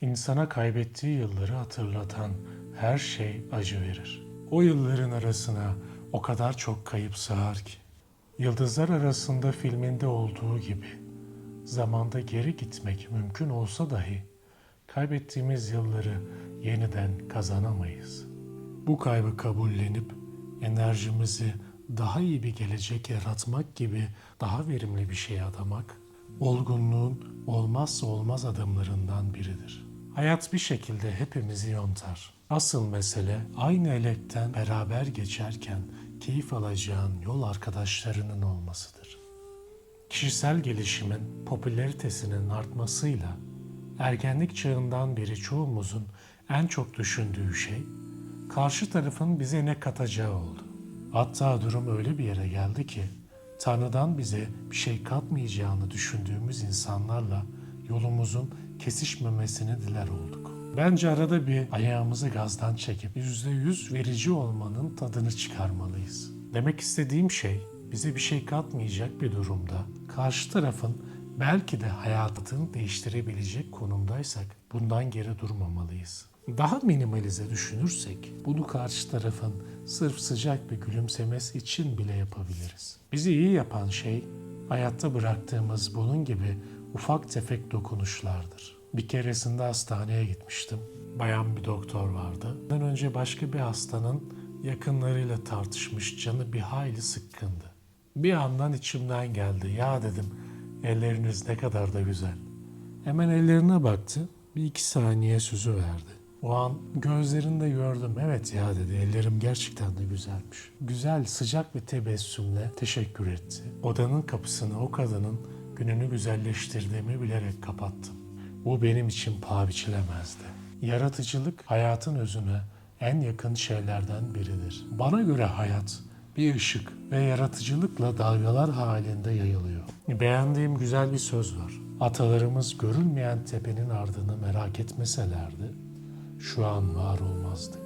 insana kaybettiği yılları hatırlatan her şey acı verir. O yılların arasına o kadar çok kayıp sığar ki. Yıldızlar arasında filminde olduğu gibi zamanda geri gitmek mümkün olsa dahi kaybettiğimiz yılları yeniden kazanamayız. Bu kaybı kabullenip enerjimizi daha iyi bir gelecek yaratmak gibi daha verimli bir şeye adamak, olgunluğun olmazsa olmaz adımlarından biridir. Hayat bir şekilde hepimizi yontar. Asıl mesele aynı elekten beraber geçerken keyif alacağın yol arkadaşlarının olmasıdır. Kişisel gelişimin popülaritesinin artmasıyla ergenlik çağından beri çoğumuzun en çok düşündüğü şey karşı tarafın bize ne katacağı oldu. Hatta durum öyle bir yere geldi ki Tanrı'dan bize bir şey katmayacağını düşündüğümüz insanlarla yolumuzun kesişmemesini diler olduk. Bence arada bir ayağımızı gazdan çekip yüzde yüz verici olmanın tadını çıkarmalıyız. Demek istediğim şey bize bir şey katmayacak bir durumda karşı tarafın belki de hayatını değiştirebilecek konumdaysak bundan geri durmamalıyız. Daha minimalize düşünürsek bunu karşı tarafın sırf sıcak bir gülümsemesi için bile yapabiliriz. Bizi iyi yapan şey hayatta bıraktığımız bunun gibi ufak tefek dokunuşlardır. Bir keresinde hastaneye gitmiştim. Bayan bir doktor vardı. Ondan önce başka bir hastanın yakınlarıyla tartışmış, canı bir hayli sıkkındı. Bir andan içimden geldi. Ya dedim, elleriniz ne kadar da güzel. Hemen ellerine baktı. Bir iki saniye sözü verdi. O an gözlerinde gördüm. Evet ya dedi ellerim gerçekten de güzelmiş. Güzel sıcak bir tebessümle teşekkür etti. Odanın kapısını o kadının gününü güzelleştirdiğimi bilerek kapattım. Bu benim için paha biçilemezdi. Yaratıcılık hayatın özüne en yakın şeylerden biridir. Bana göre hayat bir ışık ve yaratıcılıkla dalgalar halinde yayılıyor. Beğendiğim güzel bir söz var. Atalarımız görülmeyen tepenin ardını merak etmeselerdi, şu an var olmazdık.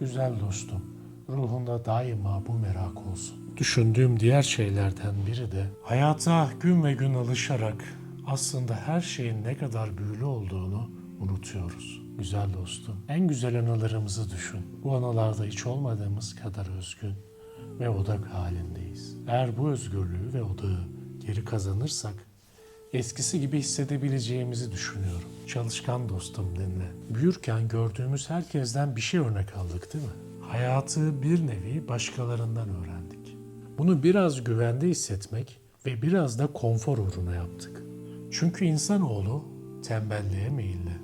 Güzel dostum, ruhunda daima bu merak olsun. Düşündüğüm diğer şeylerden biri de hayata gün ve gün alışarak aslında her şeyin ne kadar büyülü olduğunu unutuyoruz. Güzel dostum, en güzel anılarımızı düşün. Bu anılarda hiç olmadığımız kadar özgün ve odak halindeyiz. Eğer bu özgürlüğü ve odağı geri kazanırsak eskisi gibi hissedebileceğimizi düşünüyorum. Çalışkan dostum dinle. Büyürken gördüğümüz herkesten bir şey örnek aldık değil mi? Hayatı bir nevi başkalarından öğrendik. Bunu biraz güvende hissetmek ve biraz da konfor uğruna yaptık. Çünkü insanoğlu tembelliğe meyilli.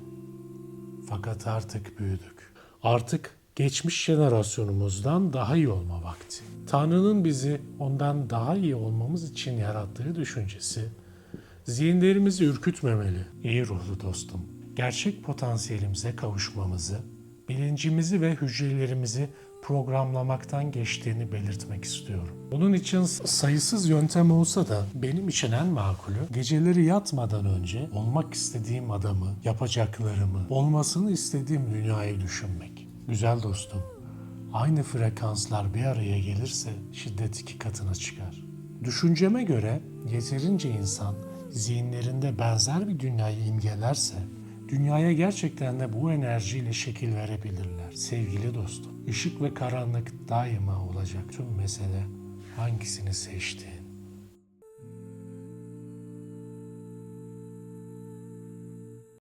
Fakat artık büyüdük. Artık geçmiş jenerasyonumuzdan daha iyi olma vakti. Tanrı'nın bizi ondan daha iyi olmamız için yarattığı düşüncesi zihinlerimizi ürkütmemeli. İyi ruhlu dostum. Gerçek potansiyelimize kavuşmamızı, bilincimizi ve hücrelerimizi programlamaktan geçtiğini belirtmek istiyorum. Bunun için sayısız yöntem olsa da benim için en makulü geceleri yatmadan önce olmak istediğim adamı, yapacaklarımı, olmasını istediğim dünyayı düşünmek. Güzel dostum, aynı frekanslar bir araya gelirse şiddet iki katına çıkar. Düşünceme göre yeterince insan zihinlerinde benzer bir dünyayı imgelerse dünyaya gerçekten de bu enerjiyle şekil verebilirler. Sevgili dostum, ışık ve karanlık daima olacak. Tüm mesele hangisini seçtiğin.